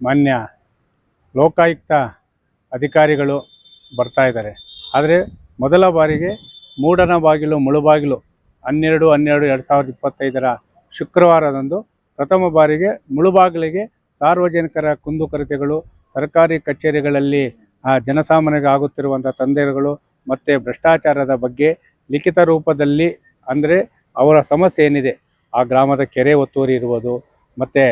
ಮಾನ್ಯ ಲೋಕಾಯುಕ್ತ ಅಧಿಕಾರಿಗಳು ಬರ್ತಾ ಇದ್ದಾರೆ. ಆದರೆ ಮೊದಲ ಬಾರಿಗೆ ಮೂಡನ ಬಾಗಿಲು ಮುಳುಬಾಗಿಲು ಹನ್ನೆರಡು ಹನ್ನೆರಡು ಎರಡು ಸಾವಿರದ ಇಪ್ಪತ್ತೈದರ ಶುಕ್ರವಾರದಂದು ಪ್ರಥಮ ಬಾರಿಗೆ ಮುಳುಬಾಗಿಲಿಗೆ ಸಾರ್ವಜನಿಕರ ಕುಂದುಕೊರತೆಗಳು ಸರ್ಕಾರಿ ಕಚೇರಿಗಳಲ್ಲಿ ಆ, ಜನಸಾಮಾನ್ಯರಿಗೆ ಆಗುತ್ತಿರುವಂಥ ತೊಂದರೆಗಳು ಮತ್ತು ಭ್ರಷ್ಟಾಚಾರದ ಬಗ್ಗೆ ಲಿಖಿತ ರೂಪದಲ್ಲಿ ಅಂದರೆ ಅವರ ಸಮಸ್ಯೆ ಏನಿದೆ? ಆ ಗ್ರಾಮದ ಕೆರೆ ಒತ್ತುವರಿ ಇರ್ಬೋದು ಮತ್ತು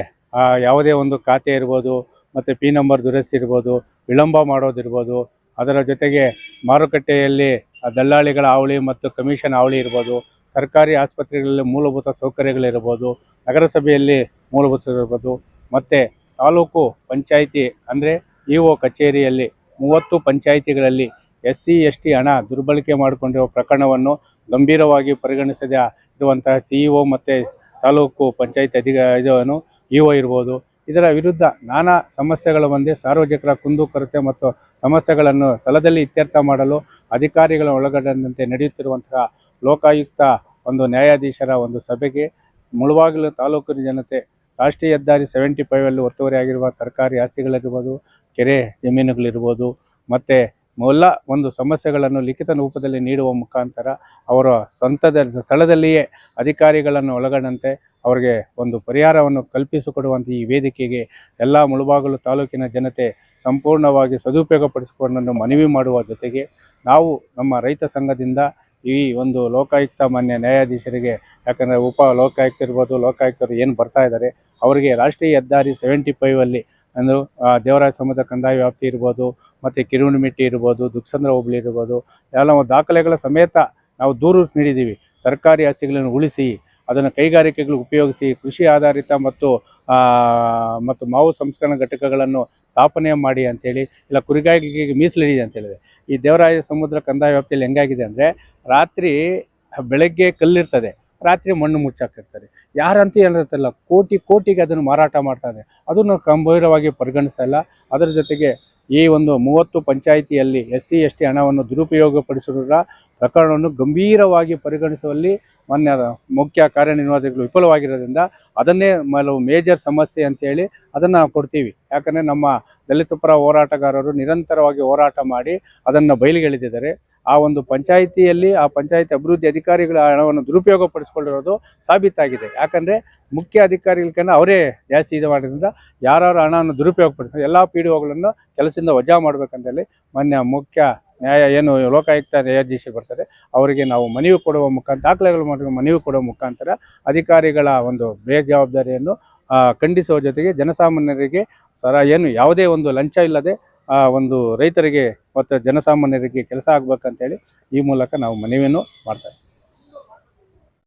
ಯಾವುದೇ ಒಂದು ಖಾತೆ ಇರ್ಬೋದು, ಮತ್ತು ಪಿ ನಂಬರ್ ದುರಸ್ತಿ ಇರ್ಬೋದು, ವಿಳಂಬ ಮಾಡೋದಿರ್ಬೋದು, ಅದರ ಜೊತೆಗೆ ಮಾರುಕಟ್ಟೆಯಲ್ಲಿ ದಲ್ಲಾಳಿಗಳ ಹಾವಳಿ ಮತ್ತು ಕಮಿಷನ್ ಹಾವಳಿ ಇರ್ಬೋದು, ಸರ್ಕಾರಿ ಆಸ್ಪತ್ರೆಗಳಲ್ಲಿ ಮೂಲಭೂತ ಸೌಕರ್ಯಗಳಿರ್ಬೋದು, ನಗರಸಭೆಯಲ್ಲಿ ಮೂಲಭೂತ ಇರ್ಬೋದು, ಮತ್ತು ತಾಲೂಕು ಪಂಚಾಯಿತಿ ಅಂದರೆ ಇ ಒ ಕಚೇರಿಯಲ್ಲಿ ಮೂವತ್ತು ಪಂಚಾಯಿತಿಗಳಲ್ಲಿ ಎಸ್ ಸಿ ಎಸ್ ಟಿ ಹಣ ದುರ್ಬಳಕೆ ಮಾಡಿಕೊಂಡಿರುವ ಪ್ರಕರಣವನ್ನು ಗಂಭೀರವಾಗಿ ಪರಿಗಣಿಸದೆ ಇರುವಂತಹ ಸಿ ಇ ಒ ಮತ್ತು ತಾಲೂಕು ಪಂಚಾಯಿತಿ ಅಧಿಕಾರಿ ಇದನ್ನು ಇ ಒ ಇರ್ಬೋದು. ಇದರ ವಿರುದ್ಧ ನಾನಾ ಸಮಸ್ಯೆಗಳ ಬಂದು ಸಾರ್ವಜನಿಕರ ಕುಂದುಕೊರತೆ ಮತ್ತು ಸಮಸ್ಯೆಗಳನ್ನು ಸ್ಥಳದಲ್ಲಿ ಇತ್ಯರ್ಥ ಮಾಡಲು ಅಧಿಕಾರಿಗಳ ಒಳಗೊಂಡಂತೆ ನಡೆಯುತ್ತಿರುವಂತಹ ಲೋಕಾಯುಕ್ತ ಒಂದು ನ್ಯಾಯಾಧೀಶರ ಒಂದು ಸಭೆಗೆ ಮುಳುಬಾಗಿಲು ತಾಲೂಕಿನ ಜನತೆ ರಾಷ್ಟ್ರೀಯ ಹೆದ್ದಾರಿ ಸೆವೆಂಟಿ ಫೈವಲ್ಲಿ ಒತ್ತುವರಿಯಾಗಿರುವ ಸರ್ಕಾರಿ ಆಸ್ತಿಗಳಿರ್ಬೋದು, ಕೆರೆ ಜಮೀನುಗಳಿರ್ಬೋದು, ಮತ್ತು ಎಲ್ಲ ಒಂದು ಸಮಸ್ಯೆಗಳನ್ನು ಲಿಖಿತ ರೂಪದಲ್ಲಿ ನೀಡುವ ಮುಖಾಂತರ ಅವರ ಸ್ವಂತದ ಸ್ಥಳದಲ್ಲಿಯೇ ಅಧಿಕಾರಿಗಳನ್ನು ಒಳಗೊಂಡಂತೆ ಅವರಿಗೆ ಒಂದು ಪರಿಹಾರವನ್ನು ಕಲ್ಪಿಸಿಕೊಡುವಂಥ ಈ ವೇದಿಕೆಗೆ ಎಲ್ಲ ಮುಳುಬಾಗಲು ತಾಲೂಕಿನ ಜನತೆ ಸಂಪೂರ್ಣವಾಗಿ ಸದುಪಯೋಗಪಡಿಸಿಕೊಂಡು ಮನವಿ ಮಾಡುವ ಜೊತೆಗೆ ನಾವು ನಮ್ಮ ರೈತ ಸಂಘದಿಂದ ಈ ಒಂದು ಲೋಕಾಯುಕ್ತ ಮಾನ್ಯ ನ್ಯಾಯಾಧೀಶರಿಗೆ, ಯಾಕಂದರೆ ಉಪ ಲೋಕಾಯುಕ್ತ ಇರ್ಬೋದು, ಲೋಕಾಯುಕ್ತರು ಏನು ಬರ್ತಾ ಇದ್ದಾರೆ, ಅವರಿಗೆ ರಾಷ್ಟ್ರೀಯ ಹೆದ್ದಾರಿ ಸೆವೆಂಟಿ ಫೈವಲ್ಲಿ ಅಂದ್ರೆ ದೇವರಾಜ ಸಮುದ್ರ ಕಂದಾಯ ವ್ಯಾಪ್ತಿ ಇರ್ಬೋದು, ಮತ್ತು ಕಿರುಣಿಮಿಟ್ಟಿ ಇರ್ಬೋದು, ದುಕ್ಸಂದ್ರ ಹೋಬಳಿ ಇರ್ಬೋದು, ಎಲ್ಲ ದಾಖಲೆಗಳ ಸಮೇತ ನಾವು ದೂರು ನೀಡಿದ್ದೀವಿ. ಸರ್ಕಾರಿ ಆಸ್ತಿಗಳನ್ನು ಉಳಿಸಿ ಅದನ್ನು ಕೈಗಾರಿಕೆಗಳು ಉಪಯೋಗಿಸಿ ಕೃಷಿ ಆಧಾರಿತ ಮತ್ತು ಮತ್ತು ಮಾವು ಸಂಸ್ಕರಣ ಘಟಕಗಳನ್ನು ಸ್ಥಾಪನೆ ಮಾಡಿ ಅಂತೇಳಿ, ಇಲ್ಲ ಕುರಿಗಾಯಿಕೆಗೆ ಮೀಸಲಿಡಿ ಅಂತ ಹೇಳಿದೆ ಈ ದೇವರಾಯ ಸಮುದ್ರ ಕಂದಾಯ ವ್ಯಾಪ್ತಿಯಲ್ಲಿ ಹೆಂಗಾಗಿದೆ ಅಂದರೆ, ರಾತ್ರಿ ಬೆಳಗ್ಗೆ ಕಲ್ಲಿರ್ತದೆ, ರಾತ್ರಿ ಮಣ್ಣು ಮುಚ್ಚಾಕಿರ್ತಾರೆ ಯಾರಂತೂ ಏನಿರ್ತಲ್ಲ ಕೋಟಿ ಕೋಟಿಗೆ ಅದನ್ನು ಮಾರಾಟ ಮಾಡ್ತಾರೆ ಅದನ್ನು ಗಂಭೀರವಾಗಿ ಪರಿಗಣಿಸಲ್ಲ ಅದರ ಜೊತೆಗೆ ಈ ಒಂದು ಮೂವತ್ತು ಪಂಚಾಯಿತಿಯಲ್ಲಿ ಎಸ್ ಸಿ ಎಸ್ ಟಿ ಹಣವನ್ನು ದುರುಪಯೋಗಪಡಿಸಿರುವ ಪ್ರಕರಣವನ್ನು ಗಂಭೀರವಾಗಿ ಪರಿಗಣಿಸುವಲ್ಲಿ ಮಾನ್ಯ ಮುಖ್ಯ ಕಾರ್ಯನಿರ್ವಾಹಕರು ವಿಫಲವಾಗಿರೋದ್ರಿಂದ ಅದನ್ನೇ ಕೆಲವು ಮೇಜರ್ ಸಮಸ್ಯೆ ಅಂತೇಳಿ ಅದನ್ನು ಕೊಡ್ತೀವಿ. ಯಾಕಂದರೆ ನಮ್ಮ ದಲಿತ ಪರ ಹೋರಾಟಗಾರರು ನಿರಂತರವಾಗಿ ಹೋರಾಟ ಮಾಡಿ ಅದನ್ನು ಬಯಲಿಗೆಳೆದಿದ್ದಾರೆ. ಆ ಒಂದು ಪಂಚಾಯಿತಿಯಲ್ಲಿ, ಆ ಪಂಚಾಯಿತಿ ಅಭಿವೃದ್ಧಿ ಅಧಿಕಾರಿಗಳ ಹಣವನ್ನು ದುರುಪಯೋಗ ಪಡಿಸ್ಕೊಂಡಿರೋದು ಸಾಬೀತಾಗಿದೆ. ಯಾಕಂದರೆ ಮುಖ್ಯ ಅಧಿಕಾರಿಗಳನ್ನ ಅವರೇ ಜಾಸ್ತಿ ಇದು ಮಾಡೋದ್ರಿಂದ ಯಾರು ಹಣವನ್ನು ದುರುಪಯೋಗ ಪಡಿಸ್ತಾರೆ ಎಲ್ಲ ಪಿ ಡಿ ಒಗಳನ್ನು ಕೆಲಸದಿಂದ ವಜಾ ಮಾಡಬೇಕಂತೇಳಿ ಮಾನ್ಯ ಮುಖ್ಯ ನ್ಯಾಯ ಏನು ಲೋಕಾಯುಕ್ತ ನ್ಯಾಯಾಧೀಶ ಬರ್ತಾರೆ ಅವರಿಗೆ ನಾವು ಮನವಿ ಕೊಡುವ ಮುಖಾಂತರ ದಾಖಲೆಗಳು ಮಾಡುವ ಮನವಿ ಕೊಡುವ ಮುಖಾಂತರ ಅಧಿಕಾರಿಗಳ ಒಂದು ಬೇಜವಾಬ್ದಾರಿಯನ್ನು ಖಂಡಿಸುವ ಜೊತೆಗೆ ಜನಸಾಮಾನ್ಯರಿಗೆ ಸರ ಏನು ಯಾವುದೇ ಒಂದು ಲಂಚ ಇಲ್ಲದೆ ಒಂದು ರೈತರಿಗೆ ಮತ್ತು ಜನಸಾಮಾನ್ಯರಿಗೆ ಕೆಲಸ ಆಗ್ಬೇಕಂತೇಳಿ ಈ ಮೂಲಕ ನಾವು ಮನವಿಯನ್ನು ಮಾಡ್ತಾ ಇದ್ದೀವಿ